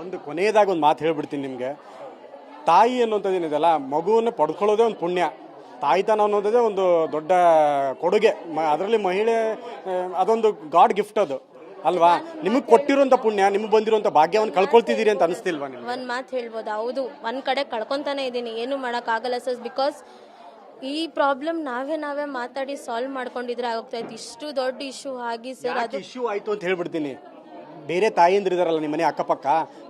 ಒಂದು ಕೊನೆಯದಾಗಿ ಒಂದು ಮಾತು ಹೇಳ್ಬಿಡ್ತೀನಿ ನಿಮಗೆ. ತಾಯಿ ಅನ್ನುವಂಥದ್ದು ಏನಿದೆಯಲ್ಲ ಮಗುವನ್ನು ಪಡ್ಕೊಳ್ಳೋದೇ ಒಂದು ಪುಣ್ಯ. ತಾಯ್ತನ ಅನ್ನೋದೇ ಒಂದು ದೊಡ್ಡ ಕೊಡುಗೆ. ಮ ಅದರಲ್ಲಿ ಮಹಿಳೆ ಅದೊಂದು ಗಾಡ್ ಗಿಫ್ಟ್ ಅದು. ಅಲ್ವಾ? ನಿಮಗೆ ಕೊಟ್ಟಿರೋಂಥ ಪುಣ್ಯ ನಿಮಗೆ ಬಂದಿರೋಂಥ ಭಾಗ್ಯವನ್ನು ಕಳ್ಕೊಳ್ತಿದ್ದೀರಿ ಅಂತ ಅನಿಸ್ತಿಲ್ವಾ ನಿಮ್ಗೆ? ಒಂದು ಮಾತು ಹೇಳ್ಬೋದು. ಹೌದು ಒಂದು ಕಡೆ ಕಳ್ಕೊತಾನೆ ಇದ್ದೀನಿ. ಏನು ಮಾಡೋಕ್ಕಾಗಲ್ಲ ಸರ್ ಬಿಕಾಸ್ ಈ ಪ್ರಾಬ್ಲಮ್ ನಾವೇ ನಾವೇ ಮಾತಾಡಿ ಸಾಲ್ವ್ ಮಾಡ್ಕೊಂಡಿದ್ರೆ ಆಗೋಗ್ತಾ ಇತ್ತು. ಇಷ್ಟು ದೊಡ್ಡ ಇಶ್ಯೂ ಆಗಿ ಸರ್ ಅದು ಇಶ್ಯೂ ಆಯಿತು ಅಂತ ಹೇಳ್ಬಿಡ್ತೀನಿ. ಬೇರೆ ತಾಯಿಯಂದ್ರು ಇದಾರಲ್ಲ ನಿಮ್ಮ ಮನೆ ಅಕ್ಕಪಕ್ಕ,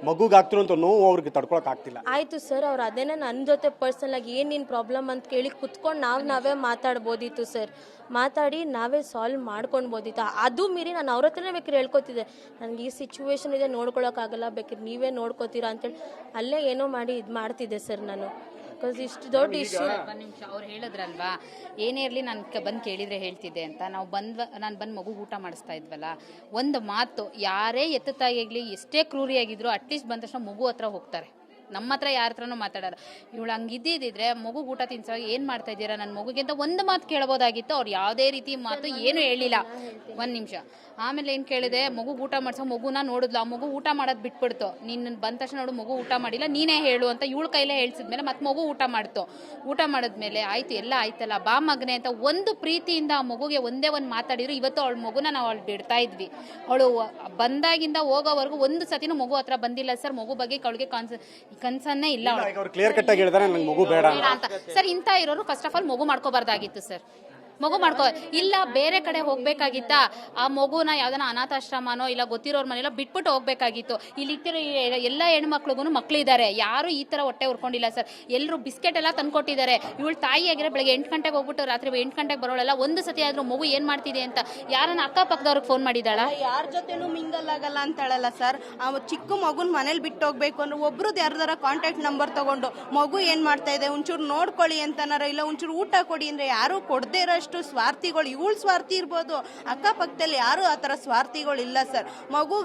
ಮಗುಗೆ ಆಗ್ತಿರೋಂಥ ನೋವು ಅವ್ರಿಗೆ ತಡ್ಕೊಳಕ್ ಆಗ್ತಿಲ್ಲ. ಆಯ್ತು ಸರ್, ಅವ್ರು ಅದೇನೇ ನನ್ನ ಜೊತೆ ಪರ್ಸನಲ್ ಆಗಿ ಏನು ಪ್ರಾಬ್ಲಮ್ ಅಂತ ಕೇಳಿ ಕುತ್ಕೊಂಡು ನಾವು ನಾವೇ ಮಾತಾಡ್ಬೋದಿತ್ತು ಸರ್. ಮಾತಾಡಿ ನಾವೇ ಸಾಲ್ವ್ ಮಾಡ್ಕೊಳ್ಬೋದಿತ್ತು ಅದು ಮೀರಿ ನಾನು ಅವ್ರ ಹತ್ರನೇ ಬೇಕಾದ್ರೆ ಹೇಳ್ಕೊತಿದ್ದೆ. ನನಗೆ ಈ ಸಿಚುವೇಶನ್ ಇದೆ ನೋಡ್ಕೊಳಕ್ಕಾಗಲ್ಲ ಬೇಕಾದ್ರೆ ನೀವೇ ನೋಡ್ಕೋತೀರಾ ಅಂತೇಳಿ. ಅಲ್ಲೇ ಏನೋ ಮಾಡಿ ಇದು ಮಾಡ್ತಿದ್ದೆ ಸರ್ ನಾನು. ಬಿಕಾಸ್ ಇಷ್ಟು ದೊಡ್ಡ ಇಶ್ಯೂ ಒಂದು ನಿಮಿಷ ಅವ್ರು ಹೇಳಿದ್ರಲ್ವಾ? ಏನೇ ಇರಲಿ ನಾನು ಬಂದು ಕೇಳಿದರೆ ಹೇಳ್ತಿದ್ದೆ ಅಂತ. ನಾವು ಬಂದ್ವ ನಾನು ಬಂದು ಮಗು ಊಟ ಮಾಡಿಸ್ತಾ ಇದ್ವಲ್ಲ ಒಂದು ಮಾತು ಯಾರೇ ಎತ್ತ ತಾಯಿಯಾಗಲಿ ಎಷ್ಟೇ ಕ್ರೂರಿಯಾಗಿದ್ರು ಅಟ್ಲೀಸ್ಟ್ ಬಂದ ತಕ್ಷಣ ಮಗು ಹತ್ರ ಹೋಗ್ತಾರೆ. ನಮ್ಮ ಹತ್ರ ಯಾರ ಹತ್ರನೂ ಮಾತಾಡಲ್ಲ. ಇವಳು ಹಂಗೆ ಇದ್ದಿದ್ರೆ ಮಗು ಊಟ ತಿನ್ಸುವಾಗ ಏನು ಮಾಡ್ತಾ ಇದ್ದೀರಾ? ನನ್ನ ಮಗುಗೆ ಅಂತ ಒಂದು ಮಾತು ಕೇಳ್ಬೋದಾಗಿತ್ತು. ಅವ್ರು ಯಾವುದೇ ರೀತಿ ಮಾತು ಏನು ಹೇಳಿಲ್ಲ. ಒಂದು ನಿಮಿಷ. ಆಮೇಲೆ ಏನು ಕೇಳಿದೆ? ಮಗು ಊಟ ಮಾಡ್ಸೋ ಮಗುನ ನೋಡಿದ್ಲು. ಆ ಮಗು ಊಟ ಮಾಡೋದು ಬಿಟ್ಬಿಡ್ತು. ನಿನ್ನ ಬಂದ ತಕ್ಷಣ ನೋಡು, ಮಗು ಊಟ ಮಾಡಿಲ್ಲ, ನೀನೇ ಹೇಳು ಅಂತ ಇವಳು ಕೈಲೇ ಹೇಳ್ಸಿದ್ಮೇಲೆ ಮತ್ತೆ ಮಗು ಊಟ ಮಾಡ್ತು. ಊಟ ಮಾಡಿದ್ಮೇಲೆ ಆಯ್ತು, ಎಲ್ಲ ಆಯ್ತಲ್ಲ. ಬಾ ಮಗನೆ ಅಂತ ಒಂದು ಪ್ರೀತಿಯಿಂದ ಆ ಮಗುಗೆ ಒಂದೇ ಒಂದು ಮಾತಾಡಿದ್ರು. ಇವತ್ತು ಅವಳ ಮಗುನ ನಾವು ಅವಳು ಬಿಡ್ತಾ ಇದ್ವಿ. ಅವಳು ಬಂದಾಗಿಂದ ಹೋಗೋವರೆಗೂ ಒಂದು ಸತಿನೂ ಮಗು ಹತ್ರ ಬಂದಿಲ್ಲ ಸರ್. ಮಗು ಬಗ್ಗೆ ಅವಳಿಗೆ ಕಾನ್ಸ ಕನ್ಸನ್ನೇ ಇಲ್ಲ ಅವ್ರು ಕ್ಲಿಯರ್ ಕಟ್ಟಾಗಿ ಹೇಳಿದಾರೆ ನಂಗೆ ಮಗು ಬೇಡ ಅಂತ. ಬೇಡ ಅಂತ. ಸರ್ ಇಂತ ಇರೋರು ಫಸ್ಟ್ ಆಫ್ ಆಲ್ ಮಗು ಮಾಡ್ಕೋಬಾರ್ದಾಗಿತ್ತು ಸರ್. ಮಗು ಮಾಡ್ಕೋ ಇಲ್ಲ, ಬೇರೆ ಕಡೆ ಹೋಗ್ಬೇಕಾಗಿತ್ತ. ಆ ಮಗುನ ಯಾವ್ದಾನ ಅನಾಥಾಶ್ರಮನೋ ಇಲ್ಲ ಗೊತ್ತಿರೋರ್ ಮನೆಯಲ್ಲ ಬಿಟ್ಬಿಟ್ಟು ಹೋಗ್ಬೇಕಾಗಿತ್ತು. ಇಲ್ಲಿ ಇತ್ತಿರೋ ಎಲ್ಲ ಹೆಣ್ಮಕ್ಳಿಗೂ ಇದಾರೆ ಯಾರು ಈ ತರ ಹೊಟ್ಟೆ ಉರ್ಕೊಂಡಿಲ್ಲ ಸರ್. ಎಲ್ಲರೂ ಬಿಸ್ಕೆಟ್ ಎಲ್ಲ ತಂದ್ಕೊಟ್ಟಿದ್ದಾರೆ. ಇವಳು ತಾಯಿ ಆಗಿರೋ ಬೆಳಗ್ಗೆ ಎಂಟು ಗಂಟೆಗೆ ಹೋಗ್ಬಿಟ್ಟು ರಾತ್ರಿ ಎಂಟು ಗಂಟೆಗೆ ಬರೋಳಲ್ಲ, ಒಂದು ಸತಿ ಆದ್ರೂ ಮಗು ಏನ್ ಮಾಡ್ತಿದೆ ಅಂತ ಯಾರನ್ನ ಅಕ್ಕಪಕ್ಕದವ್ರಿಗೆ ಫೋನ್ ಮಾಡಿದಾಳ ಯಾರ ಜೊತೆನೂ ಮಿಂಗಲ್ ಆಗಲ್ಲ ಅಂತ ಹೇಳಲ್ಲ ಸರ್. ಆ ಚಿಕ್ಕ ಮಗುನ ಮನೇಲಿ ಬಿಟ್ಟು ಹೋಗ್ಬೇಕು ಅಂದ್ರೆ ಒಬ್ರದ್ದು ಯಾರ್ದಾರ ಕಾಂಟ್ಯಾಕ್ಟ್ ನಂಬರ್ ತಗೊಂಡು ಮಗು ಏನ್ ಮಾಡ್ತಾ ಇದೆ? ಒಂಚೂರು ನೋಡ್ಕೊಳ್ಳಿ ಅಂತನಾರ? ಇಲ್ಲ, ಒಂಚೂರು ಊಟ ಕೊಡಿ ಅಂದ್ರೆ ಯಾರು ಕೊಡದೇ ಇರೋಷ್ಟು ಸ್ವಾರ್ಥಿಗಳು ಇವಳು ಸ್ವಾರ್ಥಿ ಇರ್ಬೋದು. ಅಕ್ಕಪಕ್ಕದಲ್ಲಿ ಯಾರು ಆ ಥರ ಸ್ವಾರ್ಥಿಗಳು ಇಲ್ಲ ಸರ್. ಮಗು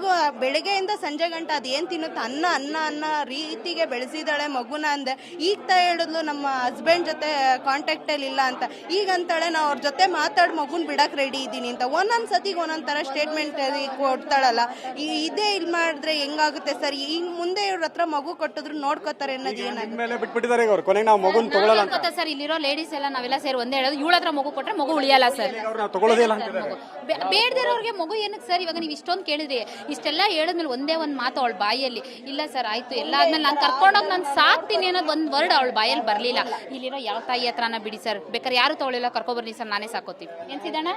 ಬೆಳಗ್ಗೆಯಿಂದ ಸಂಜೆ ಗಂಟೆ ಅದೇನ್ ತಿನ್ನುತ್ತೆ ಅನ್ನ ಅನ್ನ ಅನ್ನ ರೀತಿಗೆ ಬೆಳೆಸಿದಾಳೆ ಮಗುನ ಅಂದೆ. ಈಗ ತ ಹೇಳಿದ್ಲು ನಮ್ಮ ಹಸ್ಬೆಂಡ್ ಜೊತೆ ಕಾಂಟ್ಯಾಕ್ಟಲ್ಲಿ ಇಲ್ಲ ಅಂತ. ಈಗ ಅಂತಾಳೆ ನಾವು ಅವ್ರ ಜೊತೆ ಮಾತಾಡಿ ಮಗುನ ಬಿಡಕ್ಕೆ ರೆಡಿ ಇದ್ದೀನಿ ಅಂತ. ಒಂದೊಂದು ಸತಿಗೆ ಒಂದೊಂದು ಥರ ಸ್ಟೇಟ್ಮೆಂಟ್ ಕೊಡ್ತಾಳಲ್ಲ. ಈ ಇದೇ ಇಲ್ಲಿ ಮಾಡಿದ್ರೆ ಹೆಂಗಾಗುತ್ತೆ ಸರ್? ಈಗ ಮುಂದೆ ಇವ್ರ ಹತ್ರ ಮಗು ಕೊಟ್ಟಿದ್ರು ನೋಡ್ಕೋತಾರೆ ಅನ್ನೋದು ಏನಾಗುತ್ತೆ ಮೇಲೆ ಬಿಟ್ಬಿಟ್ಟಿದ್ದಾರೆ ಕೊನೆಗೆ ನಾವು ಮಗುನ್ ತಗೊಳ್ಳಲ್ಲ ಅಂತ. ಸರ್ ಇಲ್ಲಿರೋ ಲೇಡೀಸ್ ಎಲ್ಲ ನಾವೆಲ್ಲ ಸೇರಿ ಒಂದೇ ಹೇಳೋದು ಇವಳ ಹತ್ರ ಮಗು ಕೊಟ್ರೆ ಮಗು ಉಳಿಯಲ್ಲ ಸರ್. ಬೇಡದಿರೋರಿಗೆ ಮಗು. ಏನಕ್ಕೆ ಸರ್? ಇವಾಗ ನೀವು ಇಷ್ಟೊಂದು ಕೇಳಿದ್ರಿ. ಇಷ್ಟೆಲ್ಲ ಹೇಳಿದ್ಮೇಲೆ ಒಂದೇ ಒಂದು ಮಾತು ಅವಳ ಬಾಯಲ್ಲಿ. ಇಲ್ಲ ಸರ್ ಆಯ್ತು. ಎಲ್ಲ ಆದ್ಮೇಲೆ ನಾನು ಕರ್ಕೊಂಡೋಗಿ ನಾನು ಸಾಕ್ತೀನಿ ಅನ್ನೋದು ಒಂದು ವರ್ಡ್ ಅವಳ ಬಾಯಲ್ಲಿ ಬರಲಿಲ್ಲ. ಇಲ್ಲಿರೋ ಯಾವ ತಾಯಿ ಹತ್ರನ ಬಿಡಿ ಸರ್. ಬೇಕಾದ್ರೆ ಯಾರು ತೊಗೊಳಿಲ್ಲ ಕರ್ಕೊಬರ್ರಿ ಸರ್. ನಾನೇ ಸಾಕೋತೀವಿ ಏನ್ ಸಿದ್ದಣ್ಣ?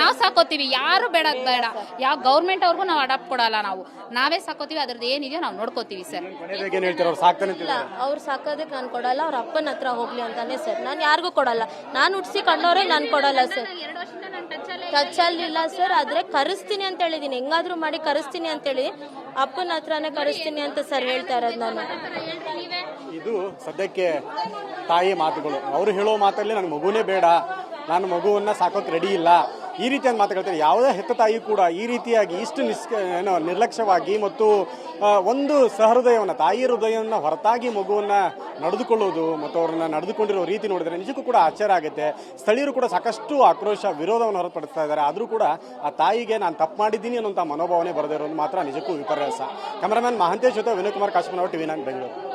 ನಾವು ಸಾಕೋತೀವಿ. ಯಾರು ಬೇಡ ಬೇಡ. ಯಾವ ಗೌರ್ಮೆಂಟ್ ಅವ್ರಿಗೂ ನಾವು ಅಡಾಪ್ಟ್ ಕೊಡಲ್ಲ ನಾವು. ನಾವೇ ಸಾಕೋತೀವಿ ಅದ್ರದ್ದು ಏನಿದೆಯೋ ನಾವು ನೋಡ್ಕೋತೀವಿ ಸರ್. ಇಲ್ಲ ಅವ್ರು ಸಾಕೋದಕ್ಕೆ ನಾನು ಕೊಡಲ್ಲ ಅವ್ರ ಅಪ್ಪನ ಹತ್ರ ಹೋಗ್ಲಿ ಅಂತಾನೆ ಸರ್. ನಾನು ಯಾರಿಗೂ ಕೊಡಲ್ಲ. ನಾನು ಹುಡ್ಸಿ ಕಂಡವ್ರೆ ನಾನು ಕೊಡಲ್ಲ ಸರ್. ಎರಡು ವರ್ಷದಿಂದ ನಾನು ಟಚ್ ಟಚ್ ಅಲ್ಲಿ ಇಲ್ಲ ಸರ್ ಆದ್ರೆ ಕರೆಸ್ತೀನಿ ಅಂತ ಹೇಳಿದೀನಿ. ಹೆಂಗಾದ್ರೂ ಮಾಡಿ ಕರೆಸ್ತೀನಿ ಅಂತ ಹೇಳಿ. ಅಪ್ಪನ ಹತ್ರನೇ ಕರೆಸ್ತೀನಿ ಅಂತ ಸರ್ ಹೇಳ್ತಾ ಇರೋದು ನಾನು. ಇದು ಸದ್ಯಕ್ಕೆ ತಾಯಿ ಮಾತುಗಳು. ಅವರು ಹೇಳೋ ಮಾತಲ್ಲಿ ನನಗೆ ಮಗುನೇ ಬೇಡ. ನಾನು ಮಗುವನ್ನ ಸಾಕೋಕೆ ರೆಡಿ ಇಲ್ಲ. ಈ ರೀತಿಯಾದ ಮಾತಾಡ್ತಾರೆ ಯಾವುದೇ ಹೆತ್ತ ತಾಯಿ ಕೂಡ ಈ ರೀತಿಯಾಗಿ ಇಷ್ಟು ನಿಸ್ ಏನೋ ನಿರ್ಲಕ್ಷ್ಯವಾಗಿ ಮತ್ತು ಒಂದು ಸಹೃದಯವನ್ನು, ತಾಯಿ ಹೃದಯವನ್ನು ಹೊರತಾಗಿ ಮಗುವನ್ನು ನಡೆದುಕೊಳ್ಳೋದು ಮತ್ತು ಅವ್ರನ್ನ ನಡೆದುಕೊಂಡಿರೋ ರೀತಿ ನೋಡಿದರೆ ನಿಜಕ್ಕೂ ಕೂಡ ಆಶ್ಚರ್ಯ ಆಗುತ್ತೆ. ಸ್ಥಳೀಯರು ಕೂಡ ಸಾಕಷ್ಟು ಆಕ್ರೋಶ, ವಿರೋಧವನ್ನು ಹೊರತುಪಡಿಸ್ತಾ ಇದ್ದಾರೆ. ಆದರೂ ಕೂಡ ಆ ತಾಯಿಗೆ ನಾನು ತಪ್ಪು ಮಾಡಿದ್ದೀನಿ ಅನ್ನೋಂಥ ಮನೋಭಾವನೆ ಬರದೇ ಮಾತ್ರ ನಿಜಕ್ಕೂ ವಿಪರ್ಯಾಸ. ಕ್ಯಾಮರಾಮನ್ ಮಹಾಂತೇಶ್ ಜೊತೆ ವಿನಯ್ ಕುಮಾರ್ ಕಾಶ್ಮೀರ ಟಿವಿ ನಾನು ಬೆಂಗಳೂರು.